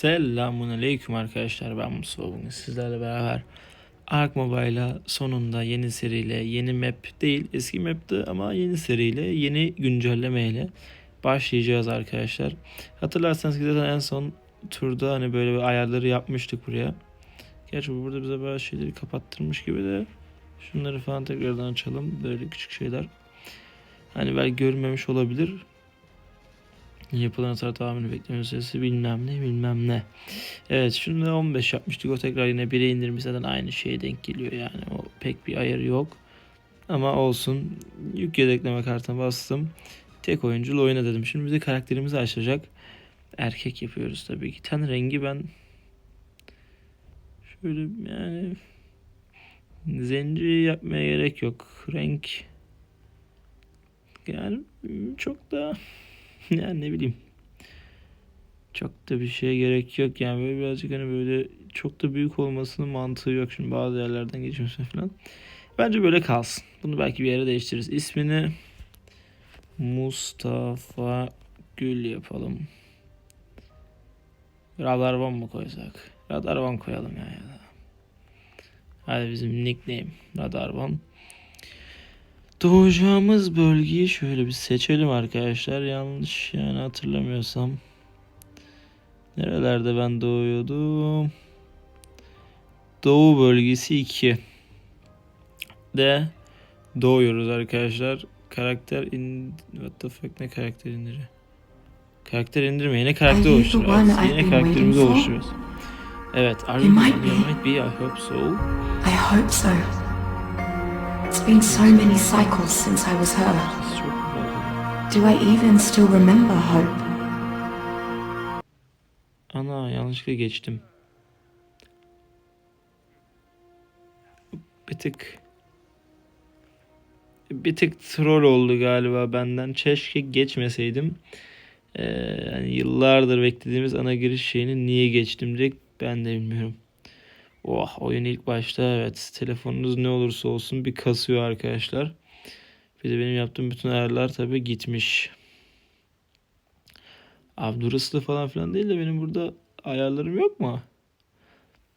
Selamun Aleyküm arkadaşlar ben Mustafa bugün sizlerle beraber Ark Mobile'a sonunda yeni seriyle yeni map değil eski map'ti ama yeni seriyle yeni güncellemeyle başlayacağız arkadaşlar. Hatırlarsanız ki zaten en son turda hani böyle bir ayarları yapmıştık buraya. Gerçi bu burada bize bazı şeyleri kapattırmış gibi de şunları falan tekrardan açalım böyle küçük şeyler. Hani belki görmemiş olabilir. Yapılan hasar tahmini bekleme süresi bilmem ne bilmem ne. Evet şunu da 15 yapmıştık. O tekrar yine 1'e indirmiş zaten aynı şeye denk geliyor yani. O pek bir ayarı yok. Ama olsun. Yük yedekleme kartına bastım. Tek oyunculu oyna dedim. Şimdi bize karakterimizi açacak. Erkek yapıyoruz tabii ki. Ten rengi ben şöyle yani zenci yapmaya gerek yok. Renk yani çok da yani ne bileyim. Çok da bir şeye gerek yok. Yani böyle birazcık hani böyle çok da büyük olmasının mantığı yok. Şimdi bazı yerlerden geçmesi falan. Bence böyle kalsın. Bunu belki bir yere değiştiririz. İsmini Mustafa Gül yapalım. Radarvan mı koysak? Radarvan koyalım ya. ya. Hadi bizim nickname Radarvan. Doğacağımız bölgeyi şöyle bir seçelim arkadaşlar. Yanlış yani hatırlamıyorsam. Nerelerde ben doğuyordum? Doğu bölgesi 2. De doğuyoruz arkadaşlar. Karakter in... What the fuck ne karakter indiri? Karakter indirme. Yine karakter oluşturuyoruz. Yine karakterimizi oluşturuyoruz. Evet. Are You might be. I hope so. I hope so. Been so many cycles since I was her. Do I even still remember Hope? Ana yanlışlıkla geçtim. Bir tık bir tık troll oldu galiba benden. Keşke geçmeseydim. Ee, yani yıllardır beklediğimiz ana giriş şeyini niye geçtim direkt ben de bilmiyorum. Oh oyun ilk başta evet telefonunuz ne olursa olsun bir kasıyor arkadaşlar. Bir de benim yaptığım bütün ayarlar tabii gitmiş. Abdurrahlı falan filan değil de benim burada ayarlarım yok mu?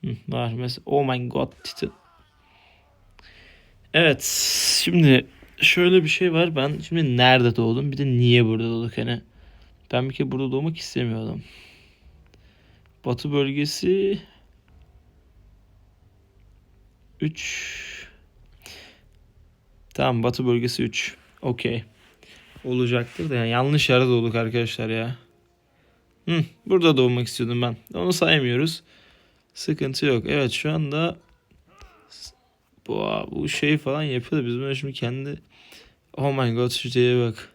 Hı, var mesela. Oh my god. Titan. Evet. Şimdi şöyle bir şey var. Ben şimdi nerede doğdum? Bir de niye burada doğduk hani. Ben bir kere burada doğmak istemiyordum. Batı bölgesi 3 Tamam Batı bölgesi 3. Okey. Olacaktır da yani yanlış yerde doğduk arkadaşlar ya. Hı, burada doğmak istiyordum ben. Onu saymıyoruz. Sıkıntı yok. Evet şu anda bu, bu şey falan yapıyor da biz şimdi kendi Oh my god şu şeye bak.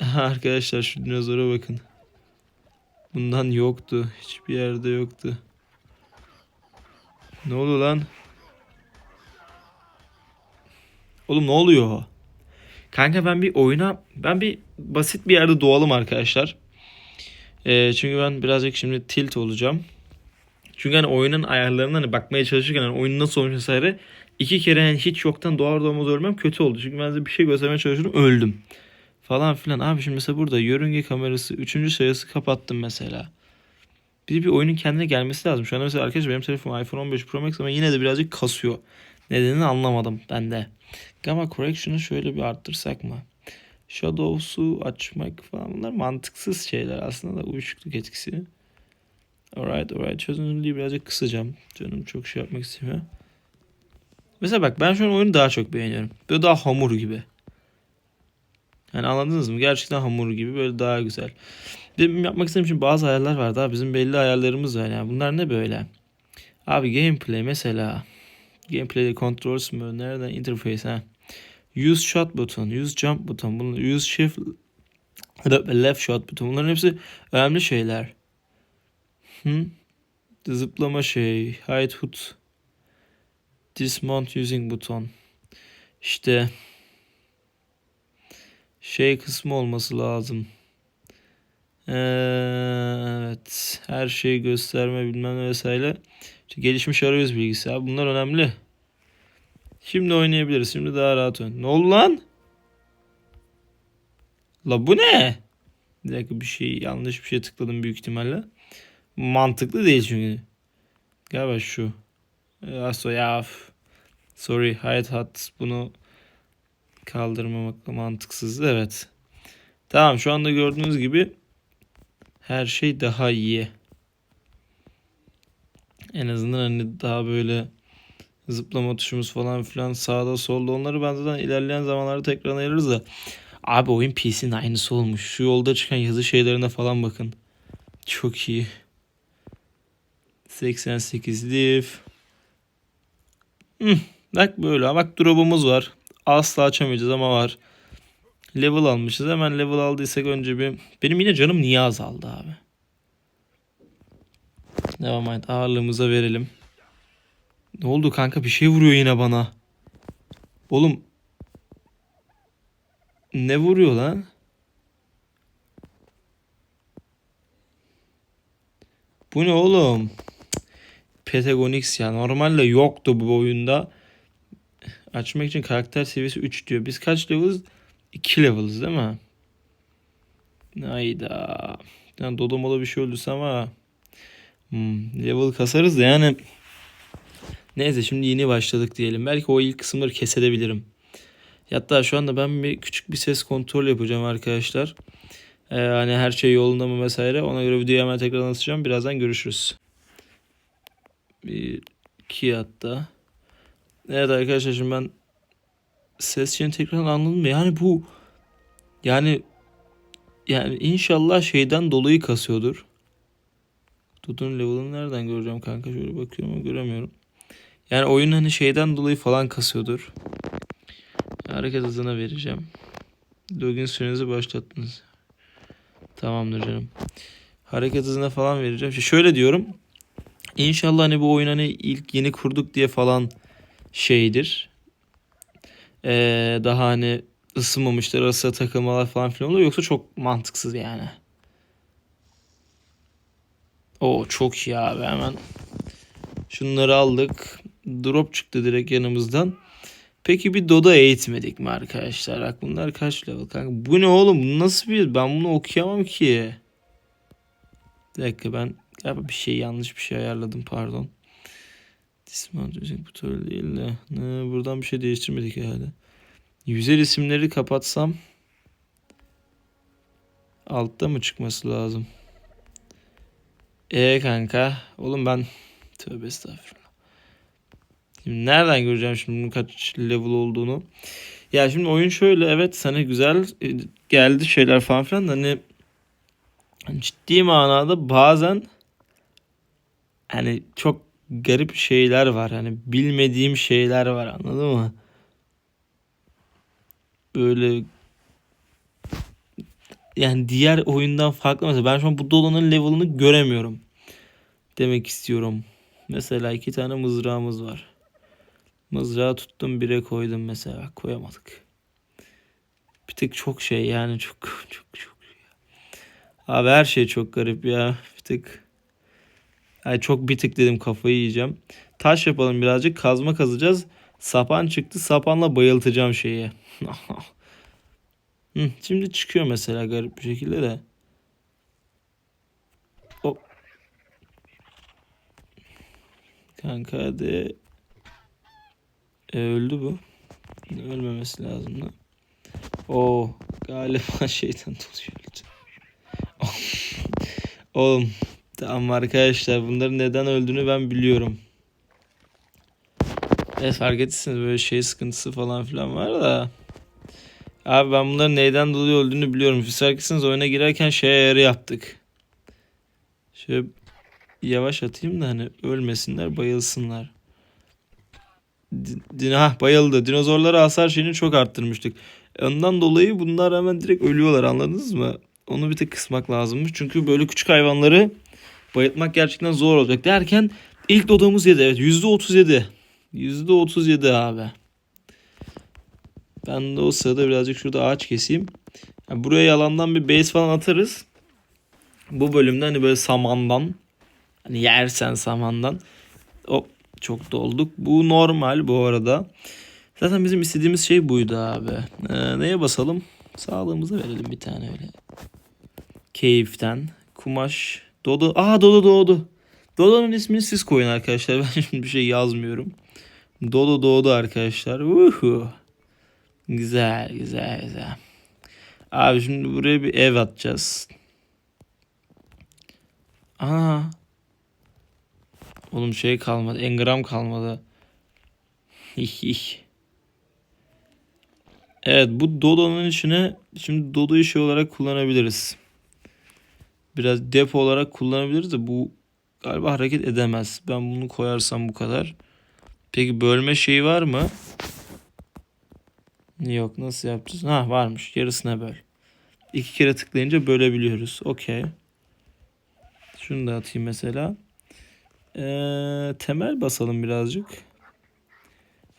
Arkadaşlar şu dinozora bakın. Bundan yoktu. Hiçbir yerde yoktu. Ne oluyor lan? Oğlum ne oluyor? Kanka ben bir oyuna ben bir basit bir yerde doğalım arkadaşlar. Ee, çünkü ben birazcık şimdi tilt olacağım. Çünkü hani oyunun ayarlarına hani bakmaya çalışırken hani oyun nasıl olmuş vesaire iki kere yani hiç yoktan doğar doğmaz ölmem kötü oldu. Çünkü ben size bir şey göstermeye çalışıyorum öldüm. Falan filan. Abi şimdi mesela burada yörünge kamerası 3. sayısı kapattım mesela. Bir bir oyunun kendine gelmesi lazım. Şu anda mesela arkadaşlar benim telefonum iPhone 15 Pro Max ama yine de birazcık kasıyor. Nedenini anlamadım ben de. Gamma Correction'ı şöyle bir arttırsak mı? Shadows'u açmak falan bunlar mantıksız şeyler aslında da uyuşukluk etkisi. Alright alright çözünürlüğü birazcık kısacağım. Canım çok şey yapmak istemiyor. Mesela bak ben şu an oyunu daha çok beğeniyorum. Böyle daha hamur gibi. Yani anladınız mı? Gerçekten hamur gibi böyle daha güzel. Benim yapmak istediğim için bazı ayarlar var daha bizim belli ayarlarımız var yani. Bunlar ne böyle? Abi gameplay mesela. Gameplay'de controls mu? Nereden? Interface ha. Use shot buton, use jump buton, bunlar, use shift left shot buton. Bunların hepsi önemli şeyler. Hı? Zıplama şey, hide hood, dismount using buton. İşte şey kısmı olması lazım. Ee, evet, her şeyi gösterme bilmem ne vesaire. İşte gelişmiş arayüz bilgisi abi bunlar önemli. Şimdi oynayabiliriz. Şimdi daha rahat oyn. Ne oldu lan? La bu ne? Bir dakika bir şey yanlış bir şey tıkladım büyük ihtimalle. Mantıklı değil çünkü. Galiba şu. Ya, so, ya. Sorry hayat hat bunu kaldırmamakla mantıksız. Evet. Tamam şu anda gördüğünüz gibi her şey daha iyi. En azından hani daha böyle zıplama tuşumuz falan filan sağda solda onları ben zaten ilerleyen zamanlarda tekrar ayırırız da. Abi oyun PC'nin aynısı olmuş. Şu yolda çıkan yazı şeylerine falan bakın. Çok iyi. 88 div. Hmm, bak böyle. Bak drop'umuz var. Asla açamayacağız ama var. Level almışız. Hemen level aldıysak önce bir... Benim yine canım niye azaldı abi? Devam et. Ağırlığımıza verelim. Ne oldu kanka? Bir şey vuruyor yine bana. Oğlum. Ne vuruyor lan? Bu ne oğlum? Pentagonix ya. Normalde yoktu bu oyunda. Açmak için karakter seviyesi 3 diyor. Biz kaç level'ız? 2 level'ız değil mi? Hayda. Yani dodo moda bir şey öldürse ama hmm, level kasarız da yani neyse şimdi yeni başladık diyelim. Belki o ilk kısımları kesebilirim. Hatta şu anda ben bir küçük bir ses kontrol yapacağım arkadaşlar. Ee, hani her şey yolunda mı vesaire. Ona göre videoyu hemen tekrar anlatacağım. Birazdan görüşürüz. Bir iki hatta. Evet arkadaşlar şimdi ben ses şeyini tekrar anladım. Yani bu yani yani inşallah şeyden dolayı kasıyordur. Dudun level'ını nereden göreceğim kanka? Şöyle bakıyorum ama göremiyorum. Yani oyun hani şeyden dolayı falan kasıyordur. Hareket hızına vereceğim. Login sürenizi başlattınız. Tamamdır canım. Hareket hızına falan vereceğim. Şöyle diyorum. İnşallah hani bu oyun hani ilk yeni kurduk diye falan şeydir. Ee, daha hani ısınmamışlar arasında takılmalar falan filan oluyor. Yoksa çok mantıksız yani. O çok iyi abi hemen. Şunları aldık. Drop çıktı direkt yanımızdan. Peki bir Dodo eğitmedik mi arkadaşlar? Bak bunlar kaç level kanka? Bu ne oğlum? Bu nasıl bir... Ben bunu okuyamam ki. Bir dakika ben galiba bir şey yanlış bir şey ayarladım pardon. Dismount bu öyle değil de. Ne, buradan bir şey değiştirmedik herhalde. Yüzer isimleri kapatsam altta mı çıkması lazım? E kanka. Oğlum ben tövbe estağfurullah. Şimdi nereden göreceğim şimdi kaç level olduğunu? Ya şimdi oyun şöyle evet sana güzel e, geldi şeyler falan filan da hani ciddi manada bazen hani çok garip şeyler var. Hani bilmediğim şeyler var anladın mı? Böyle yani diğer oyundan farklı mesela ben şu an bu dolanın level'ını göremiyorum. Demek istiyorum. Mesela iki tane mızrağımız var. Mızrağı tuttum bire koydum mesela. Koyamadık. Bir tık çok şey yani çok çok çok. Abi her şey çok garip ya. Bir tık. Ay çok bir tık dedim kafayı yiyeceğim. Taş yapalım birazcık. Kazma kazacağız. Sapan çıktı. Sapanla bayıltacağım şeyi. Şimdi çıkıyor mesela garip bir şekilde de. O. Kanka hadi. E, öldü bu. Ölmemesi lazım da. O galiba şeytan öldü. Oğlum tamam arkadaşlar bunların neden öldüğünü ben biliyorum. Evet fark ettiyseniz böyle şey sıkıntısı falan filan var da. Abi ben bunların neyden dolayı öldüğünü biliyorum. Siz fark etseniz oyuna girerken şey ayarı yaptık. Şöyle yavaş atayım da hani ölmesinler bayılsınlar. Din ha bayıldı. Dinozorlara hasar şeyini çok arttırmıştık. Ondan dolayı bunlar hemen direkt ölüyorlar anladınız mı? Onu bir tık kısmak lazımmış. Çünkü böyle küçük hayvanları bayıltmak gerçekten zor olacak. Derken ilk dodamız yedi. Evet %37. %37 abi. Ben de o sırada birazcık şurada ağaç keseyim. Yani buraya yalandan bir base falan atarız. Bu bölümde hani böyle samandan hani yersen samandan hop çok dolduk. Bu normal bu arada. Zaten bizim istediğimiz şey buydu abi. Ee, neye basalım? Sağlığımıza verelim bir tane öyle. Keyiften. Kumaş Dodo. Aa Dodo doğdu. Dodo'nun ismini siz koyun arkadaşlar. Ben şimdi bir şey yazmıyorum. Dodo doğdu arkadaşlar. Uhu. Güzel güzel güzel. Abi şimdi buraya bir ev atacağız. Aa. Oğlum şey kalmadı. Engram kalmadı. Evet bu Dodo'nun içine şimdi Dodo'yu şey olarak kullanabiliriz. Biraz depo olarak kullanabiliriz de bu galiba hareket edemez. Ben bunu koyarsam bu kadar. Peki bölme şeyi var mı? Yok nasıl yapacağız? Ha varmış yarısına böl. İki kere tıklayınca bölebiliyoruz. Okey. Şunu da atayım mesela. Ee, temel basalım birazcık.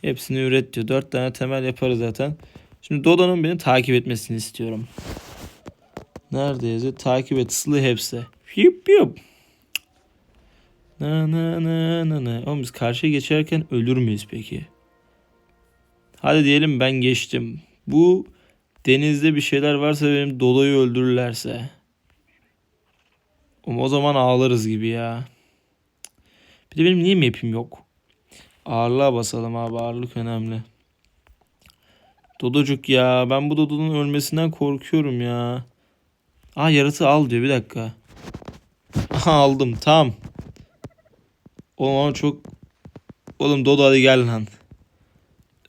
Hepsini üret diyor. Dört tane temel yaparız zaten. Şimdi Dodo'nun beni takip etmesini istiyorum. Nerede yazıyor? Takip et. Sılı hepsi. Yip yip. Na na na na na. Oğlum biz karşıya geçerken ölür müyüz peki? Hadi diyelim ben geçtim. Bu denizde bir şeyler varsa benim Dodo'yu öldürürlerse. Oğlum o zaman ağlarız gibi ya. Bir de benim niye map'im yok? Ağırlığa basalım abi. Ağırlık önemli. Dodocuk ya. Ben bu Dodo'nun ölmesinden korkuyorum ya. Aa yaratığı al diyor. Bir dakika. Aha aldım. Tamam. Oğlum ama çok... Oğlum Dodo hadi gel lan.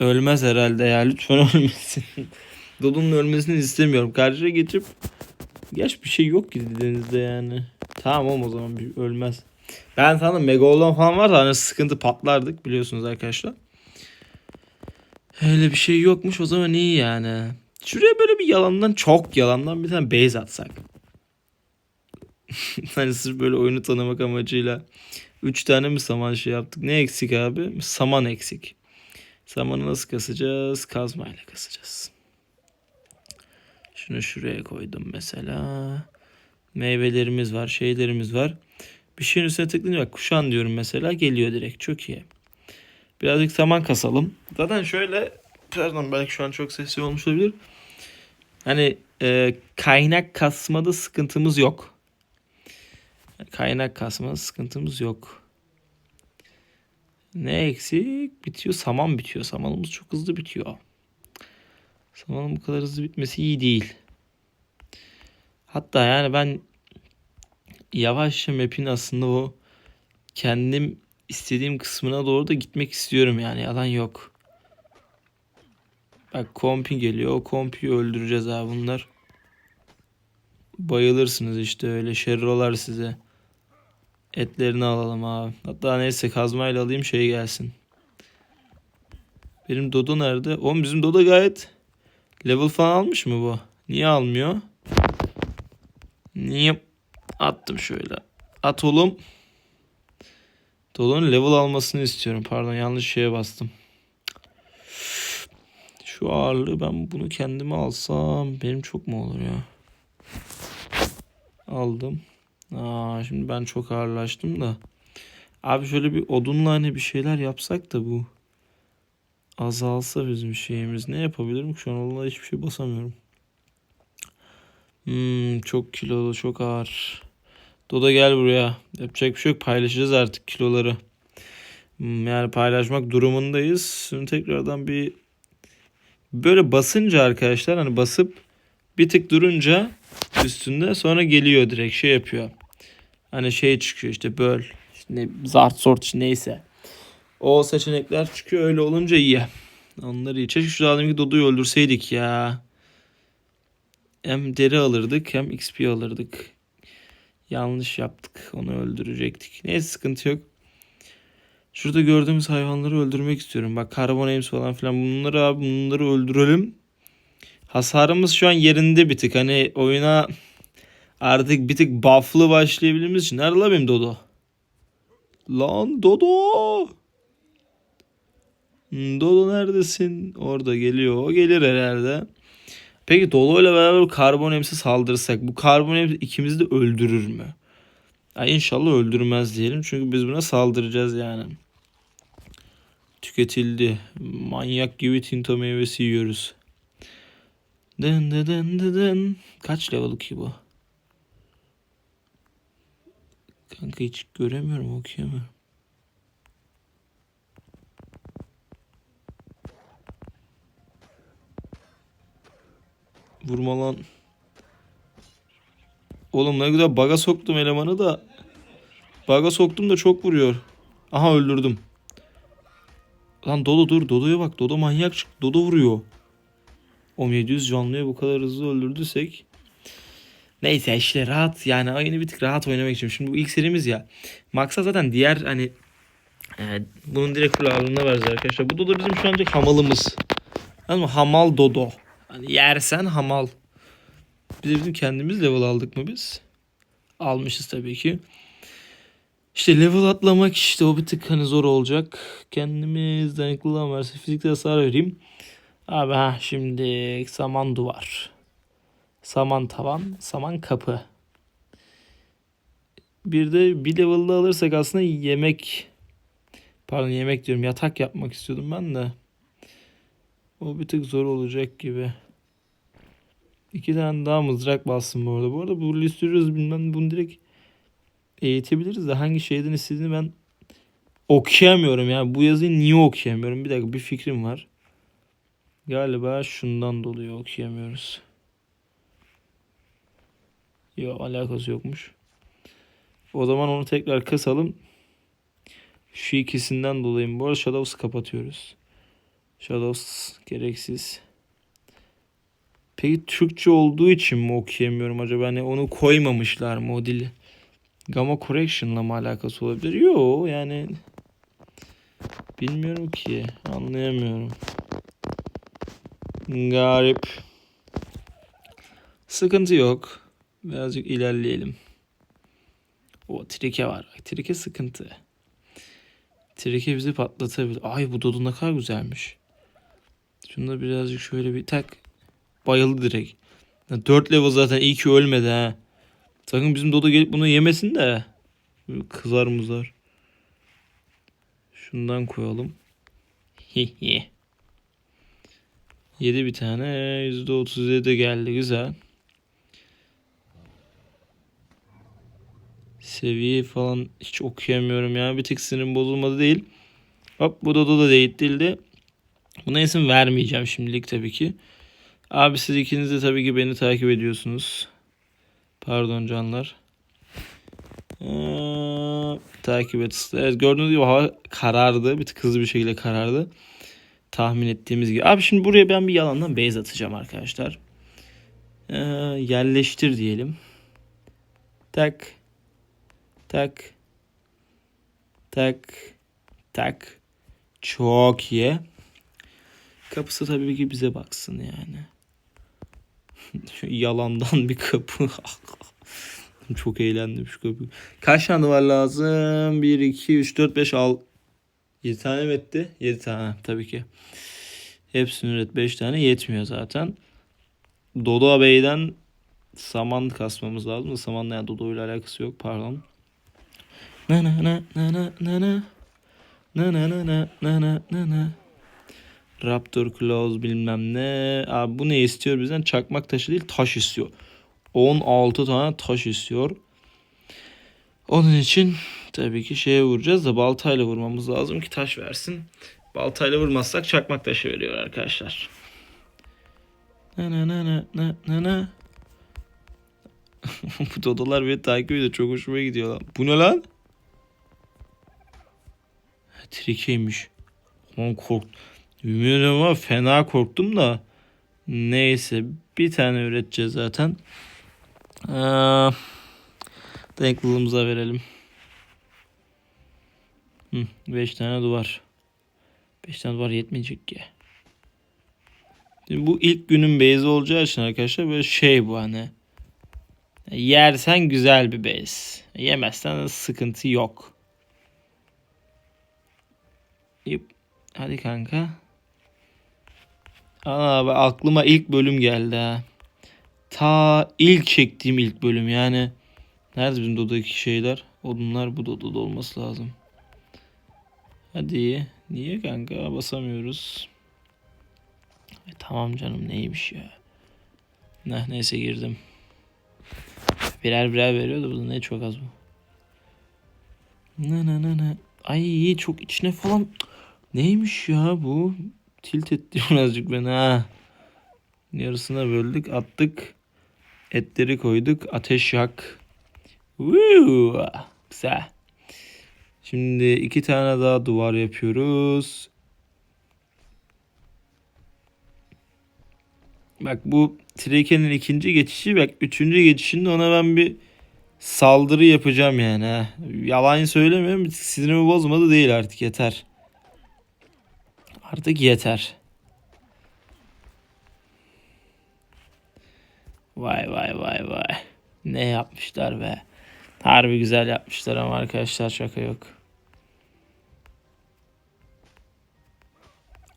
Ölmez herhalde ya. Lütfen ölmesin. Dodo'nun ölmesini istemiyorum. Karşıya geçip... Geç bir şey yok ki denizde yani. Tamam oğlum o zaman bir ölmez. Ben sandım Megalodon falan varsa hani sıkıntı patlardık biliyorsunuz arkadaşlar. Öyle bir şey yokmuş o zaman iyi yani. Şuraya böyle bir yalandan çok yalandan bir tane base atsak. hani sırf böyle oyunu tanımak amacıyla. 3 tane mi saman şey yaptık? Ne eksik abi? Saman eksik. Samanı nasıl kasacağız? Kazmayla kasacağız. Şunu şuraya koydum mesela. Meyvelerimiz var, şeylerimiz var. Bir şeyin üstüne tıklayınca bak kuşan diyorum mesela geliyor direkt. Çok iyi. Birazcık saman kasalım. Zaten şöyle pardon belki şu an çok sesli olmuş olabilir. Hani e, kaynak kasmada sıkıntımız yok. Kaynak kasmada sıkıntımız yok. Ne eksik? Bitiyor. Saman bitiyor. Samanımız çok hızlı bitiyor. Samanın bu kadar hızlı bitmesi iyi değil. Hatta yani ben yavaşça map'in aslında o kendim istediğim kısmına doğru da gitmek istiyorum yani yalan yok. Bak kompi geliyor. O kompiyi öldüreceğiz abi bunlar. Bayılırsınız işte öyle şerrolar size. Etlerini alalım abi. Hatta neyse kazmayla alayım şey gelsin. Benim Dodo nerede? Oğlum bizim Dodo gayet level falan almış mı bu? Niye almıyor? Niye? Attım şöyle. At oğlum. Dodo'nun level almasını istiyorum. Pardon yanlış şeye bastım. Şu ağırlığı ben bunu kendime alsam benim çok mu olur ya? Aldım. Aa, şimdi ben çok ağırlaştım da. Abi şöyle bir odunla hani bir şeyler yapsak da bu azalsa bizim şeyimiz. Ne yapabilirim ki şu an onunla hiçbir şey basamıyorum. Hmm, çok kilolu, çok ağır. Doda gel buraya. Yapacak bir şey yok. Paylaşacağız artık kiloları. Hmm, Yani paylaşmak durumundayız. Şimdi tekrardan bir böyle basınca arkadaşlar hani basıp bir tık durunca üstünde sonra geliyor direkt şey yapıyor. Hani şey çıkıyor işte böl. İşte ne, zart sort neyse. O seçenekler çıkıyor öyle olunca iyi. Onları iyi. Keşke şu adamki Dodo'yu öldürseydik ya. Hem deri alırdık hem XP alırdık. Yanlış yaptık. Onu öldürecektik. Neyse sıkıntı yok. Şurada gördüğümüz hayvanları öldürmek istiyorum. Bak karbon ems falan filan. Bunları abi bunları öldürelim. Hasarımız şu an yerinde bir tık. Hani oyuna artık bir tık buff'lı başlayabildiğimiz için. Nerede la benim Dodo? Lan Dodo. Hmm, Dodo neredesin? Orada geliyor. O gelir herhalde. Peki Dodo ile beraber karbon emsi saldırırsak bu karbon emsi ikimizi de öldürür mü? Ya inşallah öldürmez diyelim. Çünkü biz buna saldıracağız yani. Tüketildi. Manyak gibi tinto meyvesi yiyoruz. Dın dın dın dın dın. Kaç level ki bu? Kanka hiç göremiyorum okuyamıyorum. Vurma lan. Oğlum ne güzel baga soktum elemanı da. Baga soktum da çok vuruyor. Aha öldürdüm. Lan Dodo dur. Dodo'ya bak. Dodo manyak çıktı. Dodo vuruyor. O 700 canlıya bu kadar hızlı öldürdüysek. Neyse işte rahat yani oyunu bir tık rahat oynamak için. Şimdi bu ilk serimiz ya. Maksat zaten diğer hani e, bunun direkt full ağırlığına vereceğiz arkadaşlar. Bu Dodo bizim şu ancak hamalımız. Anladın mı? Hamal Dodo. Hani yersen hamal. Biz bizim kendimiz level aldık mı biz? Almışız tabii ki. İşte level atlamak işte o bir tık hani zor olacak. Kendimiz dayanıklılığım varsa fizikte hasar vereyim. Abi ha şimdi saman duvar. Saman tavan, saman kapı. Bir de bir level'da alırsak aslında yemek pardon yemek diyorum yatak yapmak istiyordum ben de. O bir tık zor olacak gibi. İki tane daha mızrak bassın bu arada. Bu arada bu listiyoruz bilmem bunu direkt eğitebiliriz de hangi şeyden istediğini ben okuyamıyorum ya. Bu yazıyı niye okuyamıyorum? Bir dakika bir fikrim var. Galiba şundan dolayı okuyamıyoruz. Yok alakası yokmuş. O zaman onu tekrar kasalım. Şu ikisinden dolayı bu arada Shadows kapatıyoruz. Shadows gereksiz. Peki Türkçe olduğu için mi okuyamıyorum acaba? Hani onu koymamışlar mı o dili? Gamma Correction'la mı alakası olabilir? Yok yani bilmiyorum ki. Anlayamıyorum. Garip. Sıkıntı yok. Birazcık ilerleyelim. O trike var. Bak, Trike sıkıntı. Trike bizi patlatabilir. Ay bu dodo ne kadar güzelmiş. Şunu da birazcık şöyle bir tak. Bayıldı direkt. 4 level zaten iyi ki ölmedi ha. Sakın bizim dodo gelip bunu yemesin de. Kızar muzar. Şundan koyalım. Hihi. Yedi bir tane. %37 geldi. Güzel. Seviye falan hiç okuyamıyorum ya. Bir tık sinirim bozulmadı değil. Hop bu Dodo da değildi. Buna isim vermeyeceğim şimdilik tabii ki. Abi siz ikiniz de tabii ki beni takip ediyorsunuz. Pardon canlar. Ee, takip et. Evet gördüğünüz gibi hava karardı. Bir tık hızlı bir şekilde karardı. Tahmin ettiğimiz gibi. Abi şimdi buraya ben bir yalandan base atacağım arkadaşlar. Ee, yerleştir diyelim. Tak. Tak. Tak. Tak. Çok iyi. Kapısı tabii ki bize baksın yani. Yalandan bir kapı. Çok eğlendim şu kapı. Kaç tane var lazım? 1, 2, 3, 4, 5, 6. 7 tane mi etti? 7 tane tabii ki. Hepsini üret 5 tane yetmiyor zaten. Dodo Bey'den saman kasmamız lazım. Samanla yani Dodo ile alakası yok pardon. Na na na na na. Na na na na na na na na. Raptor Claws bilmem ne. Abi bu ne istiyor bizden? Çakmak taşı değil taş istiyor. 16 tane taş istiyor. Onun için tabii ki şeye vuracağız da baltayla vurmamız lazım ki taş versin. Baltayla vurmazsak çakmak taşı veriyor arkadaşlar. Na na na na na na na. Bu dodolar beni takip ediyor. Çok hoşuma gidiyor lan. Bu ne lan? Trikeymiş. Aman kork. Bilmiyorum ama fena korktum da. Neyse. Bir tane üreteceğiz zaten. Aa, Denklılığımıza verelim. 5 tane duvar. 5 tane duvar yetmeyecek ki. Şimdi bu ilk günün base olacağı için arkadaşlar böyle şey bu hani. Yersen güzel bir base. Yemezsen sıkıntı yok. Yap. Hadi kanka. Aa bak aklıma ilk bölüm geldi ha. Ta ilk çektiğim ilk bölüm yani. Nerede bizim Dodo'daki şeyler? Odunlar bu Dodo'da olması lazım. Hadi. Niye kanka basamıyoruz? E, tamam canım neymiş ya. Ne neyse girdim. Birer birer veriyordu burada ne çok az bu. Ne ne ne ne. Ay çok içine falan. Neymiş ya bu? Tilt etti birazcık beni ha. Yarısına böldük attık. Etleri koyduk. Ateş yak. Woo! Güzel. Şimdi iki tane daha duvar yapıyoruz. Bak bu Treke'nin ikinci geçişi bak üçüncü geçişinde ona ben bir saldırı yapacağım yani. ha. Yalan söylemiyorum. Sinirimi bozmadı değil artık yeter. Artık yeter. Vay vay vay vay. Ne yapmışlar be. Harbi güzel yapmışlar ama arkadaşlar şaka yok.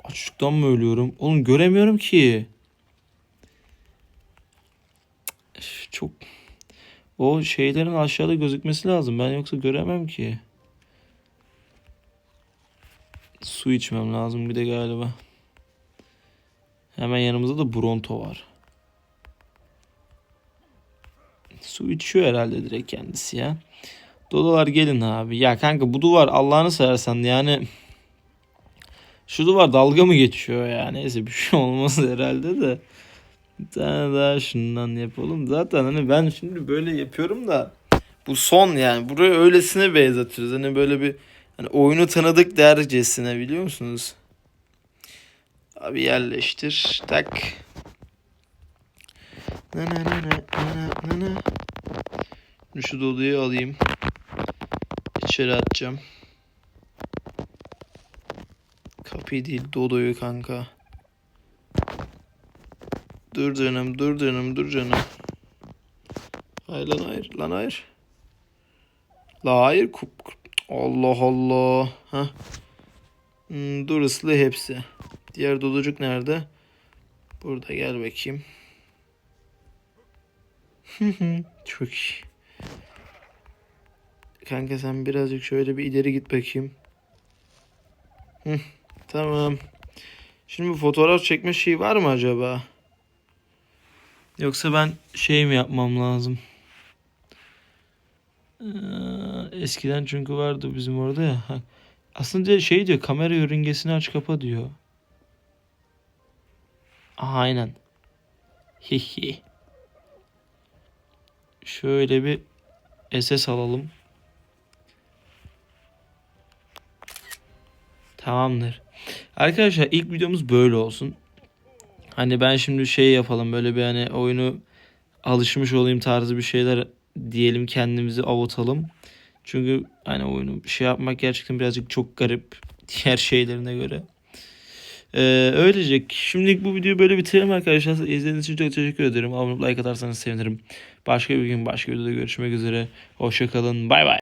Açlıktan mı ölüyorum? Oğlum göremiyorum ki. Çok o şeylerin aşağıda gözükmesi lazım. Ben yoksa göremem ki. Su içmem lazım bir de galiba. Hemen yanımızda da Bronto var. Su içiyor herhalde direkt kendisi ya. Dodolar gelin abi. Ya kanka bu duvar Allah'ını seversen yani şu duvar dalga mı geçiyor ya? Neyse bir şey olmaz herhalde de. Bir tane daha şundan yapalım. Zaten hani ben şimdi böyle yapıyorum da bu son yani. Buraya öylesine benzetiyoruz. Hani böyle bir hani oyunu tanıdık dercesine biliyor musunuz? Abi yerleştir. Tak. Ne ne ne ne ne ne. Şimdi Şu doduyu alayım. İçeri atacağım. Kapıyı değil dodoyu kanka. Dur canım dur canım dur canım. Hayır lan hayır lan hayır. La hayır. Allah Allah. Heh. Hmm, dur ıslı hepsi. Diğer dodocuk nerede? Burada gel bakayım. Çok iyi. Kanka sen birazcık şöyle bir ileri git bakayım. Tamam. Şimdi bu fotoğraf çekme şeyi var mı acaba? Yoksa ben şey mi yapmam lazım? Ee, eskiden çünkü vardı bizim orada ya. Aslında şey diyor kamera yörüngesini aç kapa diyor. Aha, aynen. Hihi. Şöyle bir SS alalım. Tamamdır. Arkadaşlar ilk videomuz böyle olsun. Hani ben şimdi şey yapalım böyle bir hani oyunu alışmış olayım tarzı bir şeyler diyelim kendimizi avutalım. Çünkü hani oyunu şey yapmak gerçekten birazcık çok garip diğer şeylerine göre. Ee, öylecek. Şimdilik bu videoyu böyle bitirelim arkadaşlar. İzlediğiniz için çok teşekkür ederim. Abone like atarsanız sevinirim. Başka bir gün başka videoda görüşmek üzere. Hoşçakalın. Bay bay.